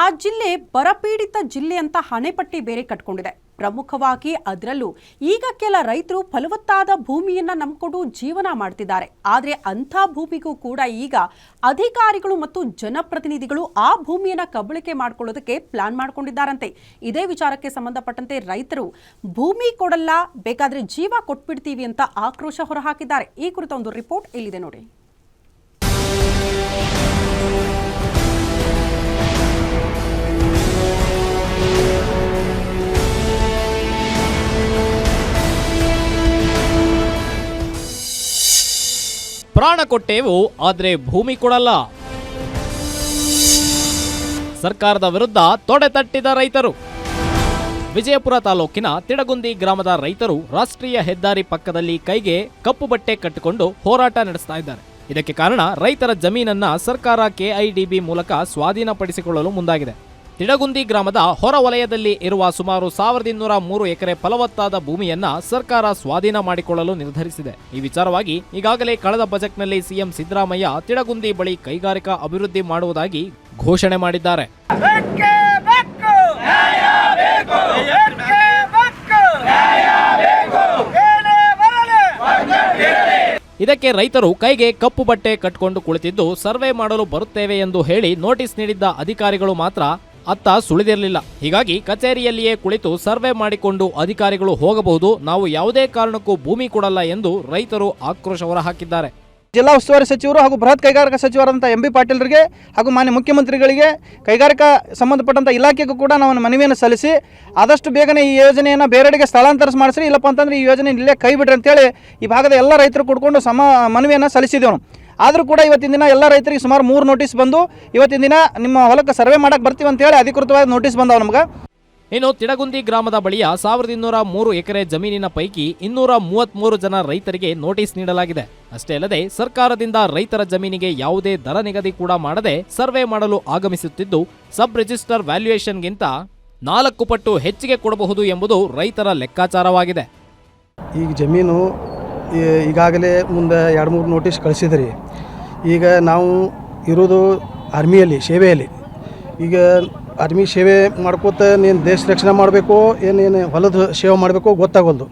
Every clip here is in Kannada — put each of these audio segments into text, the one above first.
ಆ ಜಿಲ್ಲೆ ಬರಪೀಡಿತ ಜಿಲ್ಲೆ ಅಂತ ಹಣೆಪಟ್ಟಿ ಬೇರೆ ಕಟ್ಕೊಂಡಿದೆ. ಪ್ರಮುಖವಾಗಿ ಅದರಲ್ಲೂ ಈಗ ಕೆಲ ರೈತರು ಫಲವತ್ತಾದ ಭೂಮಿಯನ್ನ ನಂಬಿಕೊಂಡು ಜೀವನ ಮಾಡ್ತಿದ್ದಾರೆ. ಆದರೆ ಅಂಥ ಭೂಮಿಗೂ ಕೂಡ ಈಗ ಅಧಿಕಾರಿಗಳು ಮತ್ತು ಜನಪ್ರತಿನಿಧಿಗಳು ಆ ಭೂಮಿಯನ್ನ ಕಬಳಿಕೆ ಮಾಡ್ಕೊಳ್ಳೋದಕ್ಕೆ ಪ್ಲಾನ್ ಮಾಡಿಕೊಂಡಿದ್ದಾರಂತೆ. ಇದೇ ವಿಚಾರಕ್ಕೆ ಸಂಬಂಧಪಟ್ಟಂತೆ ರೈತರು ಭೂಮಿ ಕೊಡಲ್ಲ, ಬೇಕಾದರೆ ಜೀವ ಕೊಟ್ಬಿಡ್ತೀವಿ ಅಂತ ಆಕ್ರೋಶ ಹೊರಹಾಕಿದ್ದಾರೆ. ಈ ಕುರಿತ ಒಂದು ರಿಪೋರ್ಟ್ ಇಲ್ಲಿದೆ ನೋಡಿ. ಪ್ರಾಣ ಕೊಟ್ಟೇವು, ಆದರೆ ಭೂಮಿ ಕೊಡಲ್ಲ. ಸರ್ಕಾರದ ವಿರುದ್ಧ ತೊಡೆ ತಟ್ಟಿದ ರೈತರು. ವಿಜಯಪುರ ತಾಲೂಕಿನ ತಿಡಗುಂದಿ ಗ್ರಾಮದ ರೈತರು ರಾಷ್ಟ್ರೀಯ ಹೆದ್ದಾರಿ ಪಕ್ಕದಲ್ಲಿ ಕೈಗೆ ಕಪ್ಪು ಬಟ್ಟೆ ಕಟ್ಟಿಕೊಂಡು ಹೋರಾಟ ನಡೆಸ್ತಾ ಇದ್ದಾರೆ. ಇದಕ್ಕೆ ಕಾರಣ ರೈತರ ಜಮೀನನ್ನ ಸರ್ಕಾರ ಕೆಐಡಿಬಿ ಮೂಲಕ ಸ್ವಾಧೀನಪಡಿಸಿಕೊಳ್ಳಲು ಮುಂದಾಗಿದೆ. ತಿಡಗುಂದಿ ಗ್ರಾಮದ ಹೊರ ವಲಯದಲ್ಲಿ ಇರುವ ಸುಮಾರು ಸಾವಿರದ ಇನ್ನೂರ ಮೂರು ಎಕರೆ ಫಲವತ್ತಾದ ಭೂಮಿಯನ್ನ ಸರ್ಕಾರ ಸ್ವಾಧೀನ ಮಾಡಿಕೊಳ್ಳಲು ನಿರ್ಧರಿಸಿದೆ. ಈ ವಿಚಾರವಾಗಿ ಈಗಾಗಲೇ ಕಳೆದ ಬಜೆಟ್ನಲ್ಲಿ ಸಿಎಂ ಸಿದ್ದರಾಮಯ್ಯ ತಿಡಗುಂದಿ ಬಳಿ ಕೈಗಾರಿಕಾ ಅಭಿವೃದ್ಧಿ ಮಾಡುವುದಾಗಿ ಘೋಷಣೆ ಮಾಡಿದ್ದಾರೆ. ಇದಕ್ಕೆ ರೈತರು ಕೈಗೆ ಕಪ್ಪು ಬಟ್ಟೆ ಕಟ್ಟಿಕೊಂಡು ಕುಳಿತಿದ್ದು ಸರ್ವೆ ಮಾಡಲು ಬರುತ್ತೇವೆ ಎಂದು ಹೇಳಿ ನೋಟಿಸ್ ನೀಡಿದ್ದ ಅಧಿಕಾರಿಗಳು ಮಾತ್ರ ಅತ್ತ ಸುಳಿದಿರಲಿಲ್ಲ. ಹೀಗಾಗಿ ಕಚೇರಿಯಲ್ಲಿಯೇ ಕುಳಿತು ಸರ್ವೆ ಮಾಡಿಕೊಂಡು ಅಧಿಕಾರಿಗಳು ಹೋಗಬಹುದು. ನಾವು ಯಾವುದೇ ಕಾರಣಕ್ಕೂ ಭೂಮಿ ಕೊಡಲ್ಲ ಎಂದು ರೈತರು ಆಕ್ರೋಶ ಹೊರಹಾಕಿದ್ದಾರೆ. ಜಿಲ್ಲಾ ಉಸ್ತುವಾರಿ ಸಚಿವರು ಹಾಗೂ ಬೃಹತ್ ಕೈಗಾರಿಕಾ ಸಚಿವರಾದಂಥ ಎಂ ಬಿ ಪಾಟೀಲರಿಗೆ ಹಾಗೂ ಮಾನ್ಯ ಮುಖ್ಯಮಂತ್ರಿಗಳಿಗೆ ಕೈಗಾರಿಕಾ ಸಂಬಂಧಪಟ್ಟಂಥ ಇಲಾಖೆಗೂ ಕೂಡ ನಾವು ಮನವಿಯನ್ನು ಸಲ್ಲಿಸಿ ಆದಷ್ಟು ಬೇಗನೆ ಈ ಯೋಜನೆಯನ್ನು ಬೇರೆಡೆಗೆ ಸ್ಥಳಾಂತರ ಮಾಡಿಸ್ರಿ, ಇಲ್ಲಪ್ಪ ಅಂತಂದ್ರೆ ಈ ಯೋಜನೆ ಇಲ್ಲೇ ಕೈ ಬಿಡ್ರಿ ಅಂತೇಳಿ ಈ ಭಾಗದ ಎಲ್ಲ ರೈತರು ಕೂಡ್ಕೊಂಡು ಸಮ ಮನವಿಯನ್ನು ಸಲ್ಲಿಸಿದೆವು. ಆದರೂ ಕೂಡ ಇವತ್ತಿನ ದಿನ ಎಲ್ಲ ರೈತರಿಗೆ ಸುಮಾರು ಮೂರು ನೋಟಿಸ್ ಬಂದು ಇವತ್ತಿನ ದಿನ ನಿಮ್ಮ ಹೊಲಕ್ಕೆ ಸರ್ವೆ ಮಾಡಕ್ಕೆ ಬರ್ತೀವಿ ಅಂತೇಳಿ ಅಧಿಕೃತವಾದ ನೋಟಿಸ್ ಬಂದವು ನಮ್ಗೆ. ಇನ್ನು ತಿಡಗುಂದಿ ಗ್ರಾಮದ ಬಳಿಯ ಸಾವಿರದ ಇನ್ನೂರ ಮೂರು ಎಕರೆ ಜಮೀನಿನ ಪೈಕಿ ಇನ್ನೂರ ಮೂವತ್ತ್ಮೂರು ಜನ ರೈತರಿಗೆ ನೋಟಿಸ್ ನೀಡಲಾಗಿದೆ. ಅಷ್ಟೇ ಅಲ್ಲದೆ ಸರ್ಕಾರದಿಂದ ರೈತರ ಜಮೀನಿಗೆ ಯಾವುದೇ ದರ ನಿಗದಿ ಕೂಡ ಮಾಡದೆ ಸರ್ವೆ ಮಾಡಲು ಆಗಮಿಸುತ್ತಿದ್ದು ಸಬ್ ರಿಜಿಸ್ಟರ್ ವ್ಯಾಲ್ಯೂಯೇಷನ್ಗಿಂತ ನಾಲ್ಕು ಪಟ್ಟು ಹೆಚ್ಚಿಗೆ ಕೊಡಬಹುದು ಎಂಬುದು ರೈತರ ಲೆಕ್ಕಾಚಾರವಾಗಿದೆ. ಈಗ ಜಮೀನು ಈಗಾಗಲೇ ಮುಂದೆ ಎರಡು ಮೂರು ನೋಟಿಸ್ ಕಳಿಸಿದ್ರಿ. ಈಗ ನಾವು ಇರೋದು ಆರ್ಮಿಯಲ್ಲಿ, ಸೇವೆಯಲ್ಲಿ. ಈಗ ಆರ್ಮಿ ಸೇವೆ ಮಾಡ್ಕೋತ ನೀನು ದೇಶ ರಕ್ಷಣೆ ಮಾಡಬೇಕು ಏನೇನು ಹೊಲದ ಸೇವೆ ಮಾಡಬೇಕು ಗೊತ್ತಾಗೋದು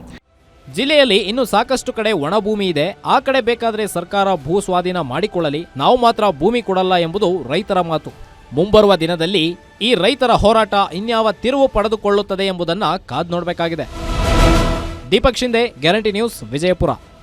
ಜಿಲ್ಲೆಯಲ್ಲಿ ಇನ್ನು ಸಾಕಷ್ಟು ಕಡೆ ಒಣಭೂಮಿ ಇದೆ. ಆ ಕಡೆ ಬೇಕಾದರೆ ಸರ್ಕಾರ ಭೂ ಸ್ವಾಧೀನ ಮಾಡಿಕೊಳ್ಳಲಿ. ನಾವು ಮಾತ್ರ ಭೂಮಿ ಕೊಡಲ್ಲ ಎಂಬುದು ರೈತರ ಮಾತು. ಮುಂಬರುವ ದಿನದಲ್ಲಿ ಈ ರೈತರ ಹೋರಾಟ ಇನ್ಯಾವ ತಿರುವು ಪಡೆದುಕೊಳ್ಳುತ್ತದೆ ಎಂಬುದನ್ನು ಕಾದ್ ನೋಡಬೇಕಾಗಿದೆ. Deepak Shinde guarantee news Vijayapura.